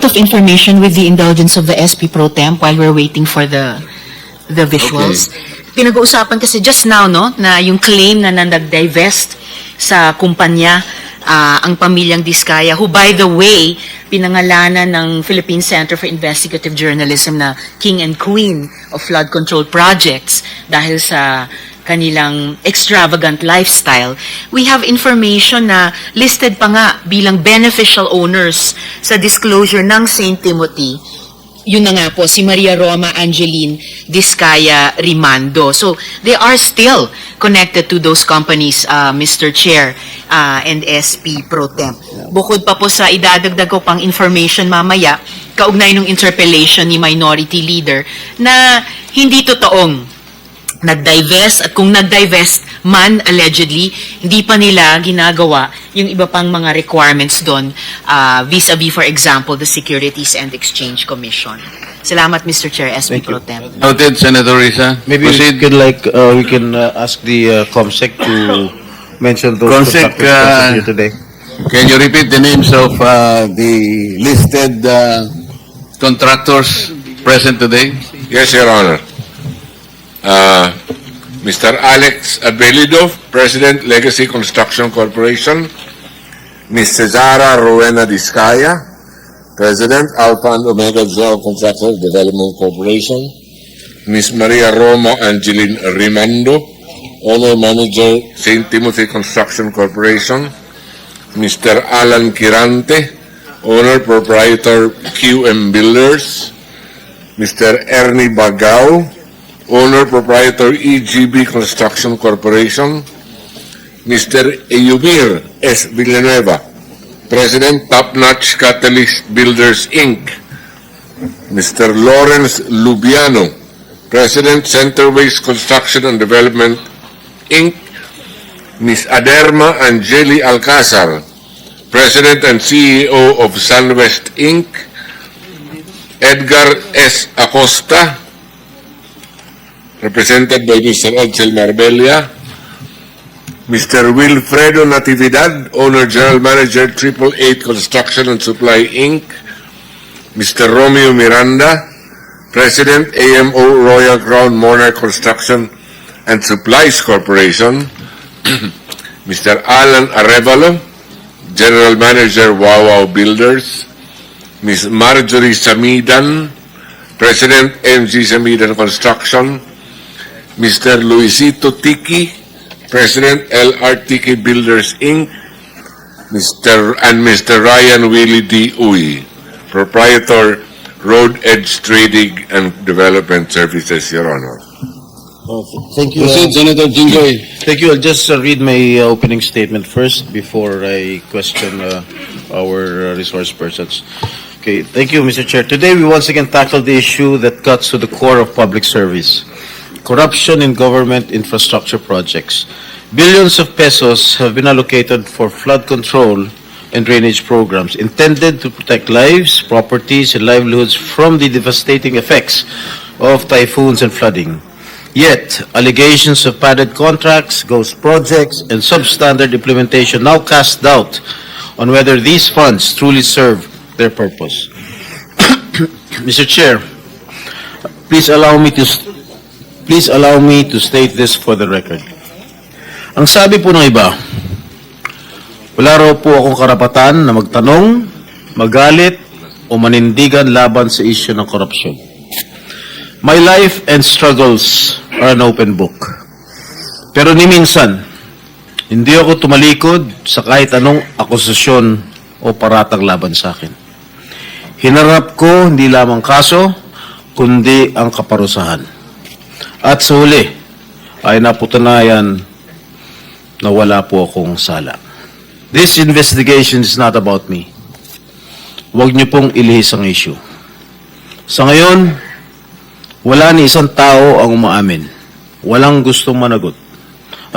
point of information with the indulgence of the SP Pro Temp while we're waiting for the the visuals. Pinag-uusapan kasi just now, no, na yung claim na nag-divest sa kumpanya ah, ang pamilyang Diskaya, who by the way, pinangalanan ng Philippine Center for Investigative Journalism na King and Queen of Flood Control Projects dahil sa kanilang extravagant lifestyle. We have information na listed pa nga bilang beneficial owners sa disclosure ng St. Timothy yun na nga po, si Maria Roma Angeline Discaya Rimando. So, they are still connected to those companies, uh, Mr. Chair uh, and SP Pro Tem. Bukod pa po sa idadagdag ko pang information mamaya, kaugnay ng interpellation ni Minority Leader, na hindi totoong nag-divest at kung nag-divest man allegedly, hindi pa nila ginagawa yung iba pang mga requirements doon uh, vis-a-vis for example the Securities and Exchange Commission. Salamat Mr. Chair, SP Thank Pro. Tem. Noted, Senator Risa. Maybe we could like, uh, we can uh, ask the uh, COMSEC to mention those COMSEC, contractors uh, here today. Can you repeat the names of uh, the listed uh, contractors present today? Yes, Your Honor. Uh, Mr. Alex Abelido, President, Legacy Construction Corporation. Ms. Cesara Rowena Discaya, President, Alpha and Omega General Contractor Development Corporation. Ms. Maria Roma Angeline Rimando, Owner Manager, St. Timothy Construction Corporation. Mr. Alan Kirante, Owner Proprietor QM Builders. Mr. Ernie Bagao, owner proprietor EGB Construction Corporation, Mr. Eumir S. Villanueva, President Top Notch Catalyst Builders Inc., Mr. Lawrence Lubiano, President Centerways Construction and Development Inc., Ms. Aderma Angeli Alcazar, President and CEO of Sunwest Inc., Edgar S. Acosta, represented by Mr. Edsel Marbella, Mr. Wilfredo Natividad, owner general manager Triple Eight Construction and Supply Inc., Mr. Romeo Miranda, President AMO Royal Crown Monarch Construction and Supplies Corporation, Mr. Alan Arevalo, General Manager Wawaw Builders, Ms. Marjorie Samidan, President MG Samidan Construction, Mr. Luisito Tiki, President LR Tiki Builders Inc., Mr. and Mr. Ryan Willie D. Uy, Proprietor Road Edge Trading and Development Services, Your Honor. Thank you. Proceed, Senator Jinggoy. Thank you. I'll just uh, read my uh, opening statement first before I question uh, our uh, resource persons. Okay, thank you, Mr. Chair. Today, we once again tackle the issue that cuts to the core of public service. Corruption in government infrastructure projects. Billions of pesos have been allocated for flood control and drainage programs intended to protect lives, properties, and livelihoods from the devastating effects of typhoons and flooding. Yet, allegations of padded contracts, ghost projects, and substandard implementation now cast doubt on whether these funds truly serve their purpose. Mr. Chair, please allow me to please allow me to state this for the record. Ang sabi po ng iba, wala raw po akong karapatan na magtanong, magalit, o manindigan laban sa isyu ng korupsyon. My life and struggles are an open book. Pero ni minsan, hindi ako tumalikod sa kahit anong akusasyon o paratang laban sa akin. Hinarap ko hindi lamang kaso, kundi ang kaparusahan. At sa huli, ay naputanayan na wala po akong sala. This investigation is not about me. Huwag niyo pong ilihis ang issue. Sa ngayon, wala ni isang tao ang umaamin. Walang gustong managot.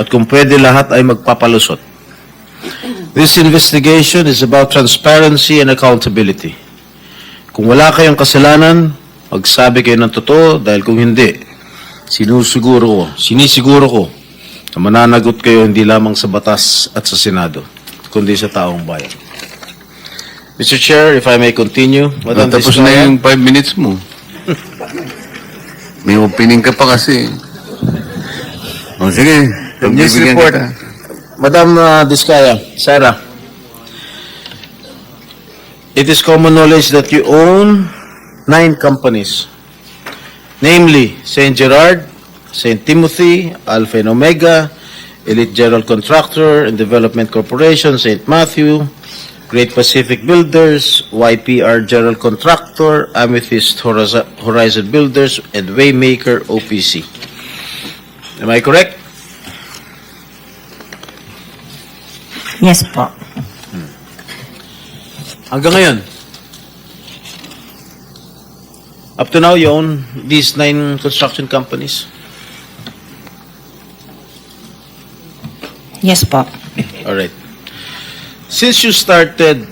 At kung pwede lahat ay magpapalusot. This investigation is about transparency and accountability. Kung wala kayong kasalanan, magsabi kayo ng totoo dahil kung hindi, sinusiguro ko, sinisiguro ko na mananagot kayo hindi lamang sa batas at sa Senado, kundi sa taong bayan. Mr. Chair, if I may continue. Madam Tapos na yung five minutes mo. May opening ka pa kasi. O sige, News pagbibigyan report. kita. Madam uh, Diskaya, Sarah. It is common knowledge that you own nine companies. Namely, St. Gerard, St. Timothy, Alpha and Omega, Elite General Contractor and Development Corporation, St. Matthew, Great Pacific Builders, YPR General Contractor, Amethyst Horizon Builders, and Waymaker OPC. Am I correct? Yes po. Hmm. Hanggang ngayon. Up to now, you own these nine construction companies? Yes po. All right. Since you started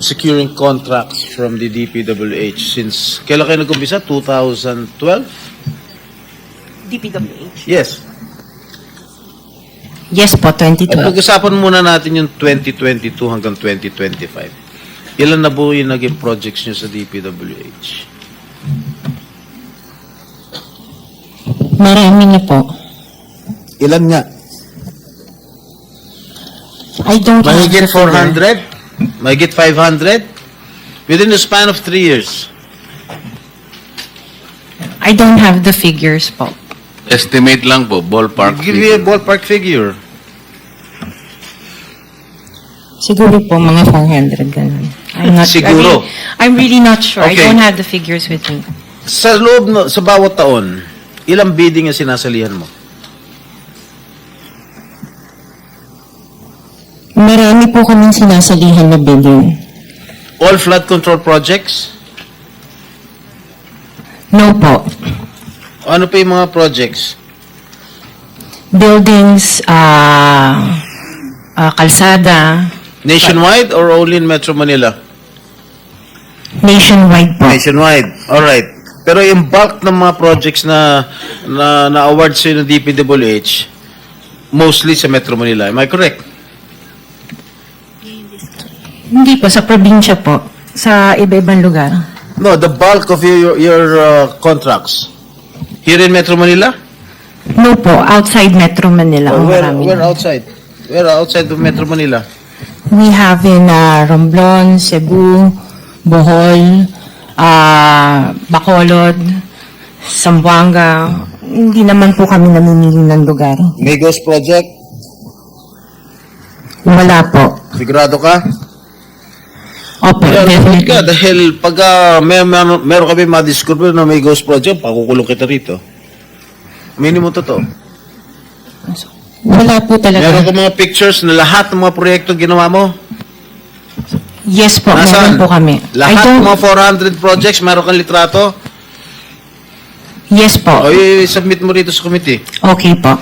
securing contracts from the DPWH, since kailan kayo nag-umpisa? 2012? DPWH. Yes. Yes po, At 2012. pag-usapan muna natin yung 2022 hanggang 2025. Ilan na po yung naging projects nyo sa DPWH? Marami na po. Ilan nga? I don't have Mahigit the figure. 400? Mahigit 500? Within the span of three years. I don't have the figures po. Estimate lang po, ballpark. Give me a figure. ballpark figure. Siguro po mga 400 ganun. I'm not Siguro. I mean, I'm really not sure. Okay. I don't have the figures with me. Sa loob, no, sa bawat taon, ilang bidding ang sinasalihan mo? Marami po kaming sinasalihan na bidding. All flood control projects? No po. Ano pa yung mga projects? Buildings, ah, ah, kalsada, Nationwide or only in Metro Manila? Nationwide po. Nationwide. Alright. Pero yung bulk ng mga projects na na, na award sa ng DPWH, mostly sa Metro Manila. Am I correct? Hindi po, sa probinsya po. Sa iba-ibang lugar. No, the bulk of your your uh, contracts here in Metro Manila? No po, outside Metro Manila. Ang where where outside? Where outside of Metro Manila? We have in uh, Romblon, Cebu, Bohol, uh, Bacolod, Zamboanga. Hindi naman po kami namimili ng lugar. Migos project? Wala po. Sigurado ka? Opo, Kaya naman definitely. ka dahil pag uh, may, may, meron kami madiscover na may ghost project, pakukulong kita rito. Minimum totoo. Wala po Meron talaga. ka mga pictures na lahat ng mga proyekto ginawa mo? Yes po, Nasaan? meron po kami. I Lahat ng don't, mga 400 projects, meron kang litrato? yes po. O i-submit mo rito sa committee. Okay po.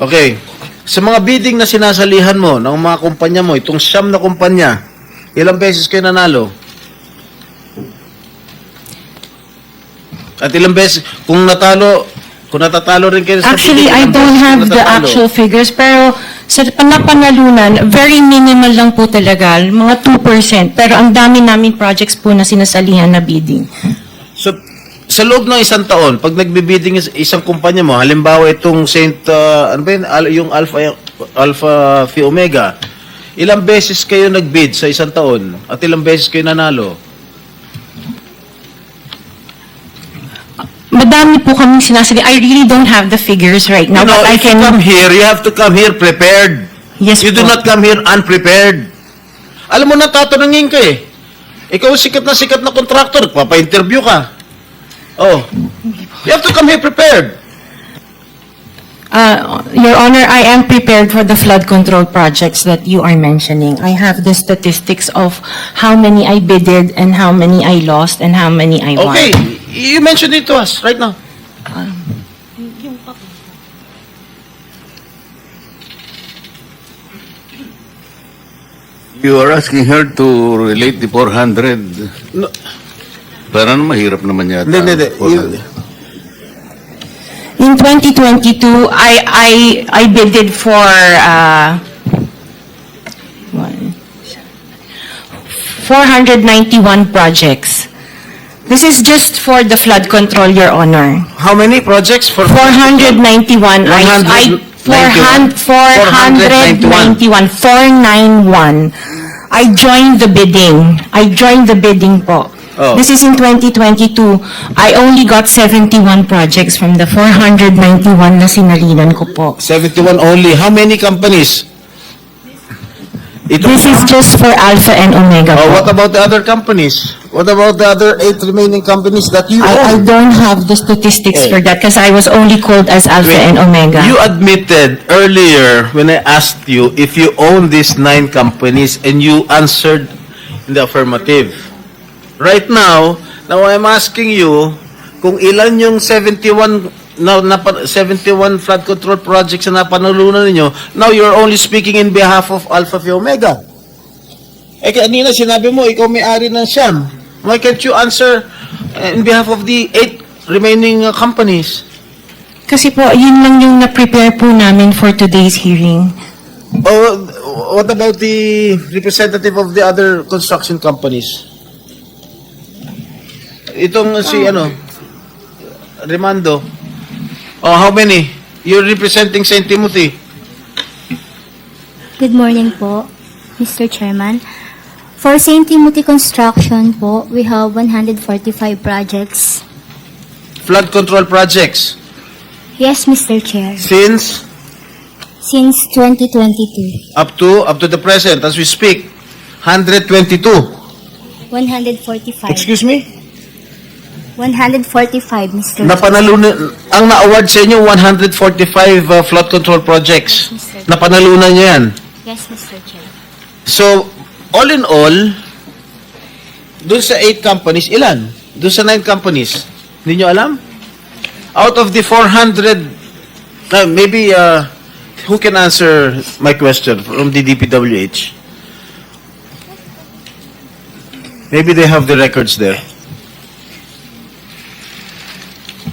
Okay. Sa mga bidding na sinasalihan mo ng mga kumpanya mo, itong siyam na kumpanya, ilang beses kayo nanalo? At ilang beses, kung natalo, kung natatalo rin kayo sa Actually, bidding, I ilang don't beses have the natatalo? actual figures, pero sa panapanalunan, very minimal lang po talaga, mga 2%. Pero ang dami namin projects po na sinasalihan na bidding. So, sa loob ng isang taon, pag nagbibidding is- isang kumpanya mo, halimbawa itong Saint, uh, ano ba yun, yung Alpha, Alpha Phi Omega, ilang beses kayo nagbid sa isang taon at ilang beses kayo nanalo? Madami po kaming sinasali. I really don't have the figures right now, you know, but I can... come here, you have to come here prepared. Yes you do po. not come here unprepared. Alam mo na, tatanungin ka eh. Ikaw sikat na sikat na contractor, papa-interview ka. Oh. You have to come here prepared. Uh, Your Honor, I am prepared for the flood control projects that you are mentioning. I have the statistics of how many I bidded and how many I lost and how many I won. Okay, you mentioned it to us right now. You are asking her to relate the 400. No. Parang mahirap naman yata. Hindi, hindi, hindi. 400. In 2022, I I I bidded for uh one, 491 projects. This is just for the flood control, Your Honor. How many projects for? 491. I, I, 400, 491. 491. I joined the bidding. I joined the bidding po. Oh. This is in 2022. I only got 71 projects from the 491 na sinalinan ko po. 71 only. How many companies? Ito This is just for Alpha and Omega Oh, what po. about the other companies? What about the other eight remaining companies that you I, I own? don't have the statistics for that because I was only called as Alpha Wait, and Omega. You admitted earlier when I asked you if you own these nine companies and you answered in the affirmative. Right now, now I'm asking you kung ilan yung 71 na, na 71 flood control projects na napanalunan ninyo. Now you're only speaking in behalf of Alpha Phi Omega. Eh kanina sinabi mo ikaw may-ari ng Siam. Why can't you answer uh, in behalf of the eight remaining uh, companies? Kasi po, yun lang yung na-prepare po namin for today's hearing. Oh, what about the representative of the other construction companies? Itong si ano, Remando. Oh, how many? You're representing St. Timothy. Good morning po, Mr. Chairman. For St. Timothy Construction po, we have 145 projects. Flood control projects. Yes, Mr. Chair. Since Since 2022, up to up to the present as we speak, 122. 145. Excuse me? 145, Mr. Napanalunan ang na-award sa inyo 145 uh, flood control projects. Napanalunan niyo 'yan. Yes, Mr. Chair. So, all in all, dun sa eight companies, ilan? Dun sa nine companies, hindi nyo alam? Out of the 400, uh, maybe, uh, who can answer my question from the DPWH? Maybe they have the records there.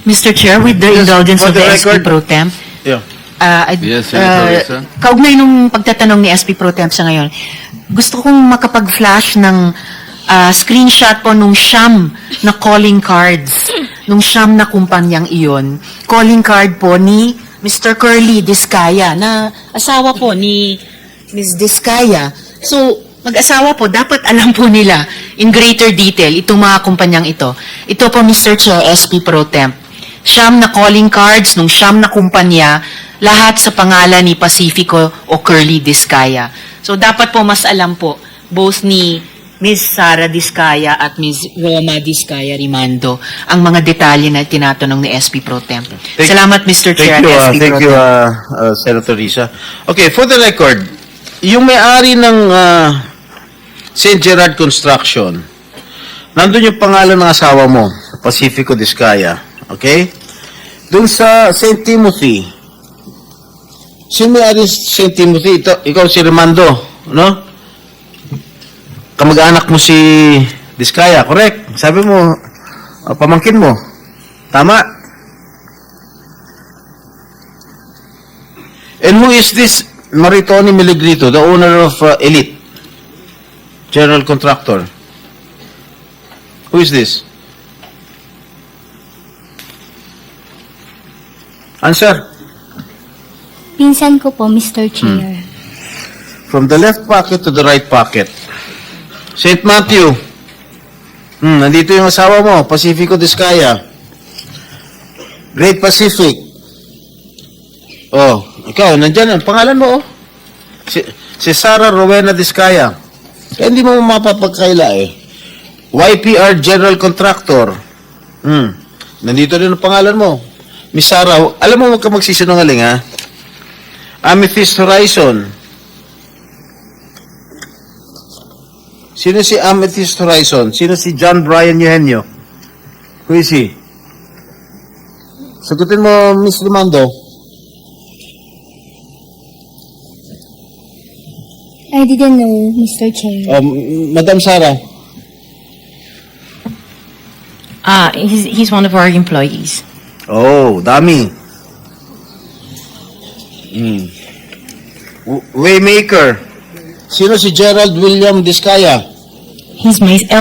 Mr. Chair, with the Yes, indulgence for of the the SP. Pro Temp, Yeah. uh, I'd- Yes, Senator uh, Risa. kaugnay nung pagtatanong ni SP Pro Temp sa ngayon, gusto kong makapag-flash ng uh, screenshot po nung siyam na calling cards, nung siyam na kumpanyang iyon. Calling card po ni Mr. Curly Discaya, na asawa po ni Ms. Discaya. So, mag-asawa po, dapat alam po nila in greater detail itong mga kumpanyang ito. Ito po, Mr. Chair, SP Pro Temp. Siyam na calling cards nung siyam na kumpanya, lahat sa pangalan ni Pacifico o Curly Discaya. So, dapat po mas alam po, both ni Ms. Sara Discaya at Ms. Roma Discaya Rimando ang mga detalye na tinatanong ni SP Pro Temp. Thank- Salamat, Mr. Chair Thank you, uh, SP thank Pro you, uh, uh, Senator Risa. Okay, for the record, yung may-ari ng uh, St. Gerard Construction, nandun yung pangalan ng asawa mo, Pacifico Discaya. Okay? Doon sa St. Timothy, sino ng St. Timothy? Ito, ikaw si Remando, no? Kamag-anak mo si Discaya, correct? Sabi mo, uh, pamangkin mo. Tama? And who is this Maritoni Miligrito, the owner of uh, Elite? General contractor. Who is this? Answer. Pinsan ko po, Mr. Chair. From the left pocket to the right pocket. St. Matthew. Hmm, nandito yung asawa mo, Pacifico Discaya. Great Pacific. Oh, ikaw, nandyan ang pangalan mo, oh. Si, si Sarah Rowena Discaya. Eh, hindi mo mapapagkaila eh. YPR General Contractor. Hmm. Nandito rin ang pangalan mo. Miss Sarah, alam mo, huwag ka magsisinungaling, ha? Amethyst Horizon. Sino si Amethyst Horizon? Sino si John Brian Eugenio? Who is he? Sagutin mo, Miss Limando. I didn't know, Mr. Chair. Um, Madam Sara. Ah, he's, he's one of our employees. Oh, dami. Hmm. W- Waymaker. Sino si Gerald William Discaya? He's my